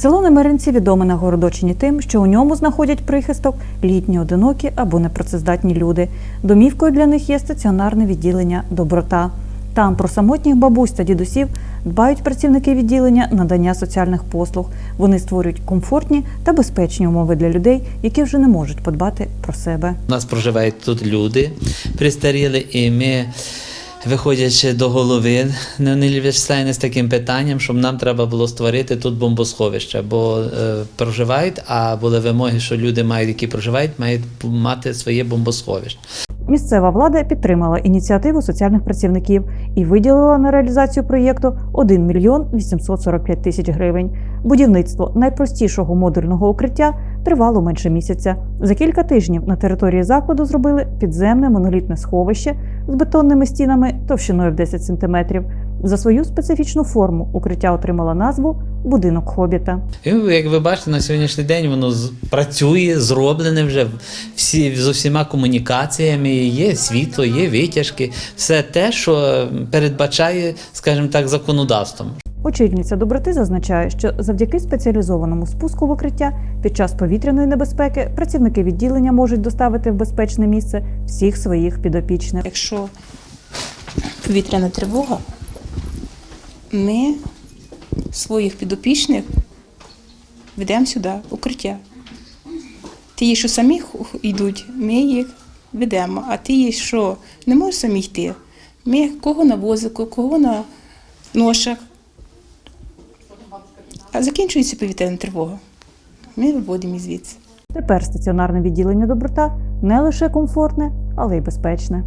Село Немиринці відоме на Городочині тим, що у ньому знаходять прихисток літні одинокі або непрацездатні люди. Домівкою для них є стаціонарне відділення Доброта. Там про самотніх бабусь та дідусів дбають працівники відділення надання соціальних послуг. Вони створюють комфортні та безпечні умови для людей, які вже не можуть подбати про себе. У нас проживають тут люди пристаріли, і ми, виходячи до голови Неонілі Вячеславівни з таким питанням, щоб нам треба було створити тут бомбосховище, бо е, проживають, а були вимоги, що люди мають, які проживають, мають мати своє бомбосховище. Місцева влада підтримала ініціативу соціальних працівників і виділила на реалізацію проєкту 1 мільйон 845 тисяч гривень. Будівництво найпростішого модульного укриття тривало менше місяця. За кілька тижнів на території закладу зробили підземне монолітне сховище з бетонними стінами товщиною в 10 сантиметрів. За свою специфічну форму укриття отримало назву Будинок Хобіта. Як ви бачите, на сьогоднішній день воно працює, зроблене вже всі, з усіма комунікаціями, є світло, є витяжки, все те, що передбачає, скажімо так, законодавством. Очільниця доброти зазначає, що завдяки спеціалізованому спуску в укриття під час повітряної небезпеки працівники відділення можуть доставити в безпечне місце всіх своїх підопічних. Якщо повітряна тривога, ми своїх підопічних ведемо сюди, в укриття. Ті, що самі йдуть, ми їх ведемо. А ті, що не можуть самі йти, ми кого на возику, кого на ношах. А закінчується повітряна тривога. Ми виводимо звідси. Тепер стаціонарне відділення доброта не лише комфортне, але й безпечне.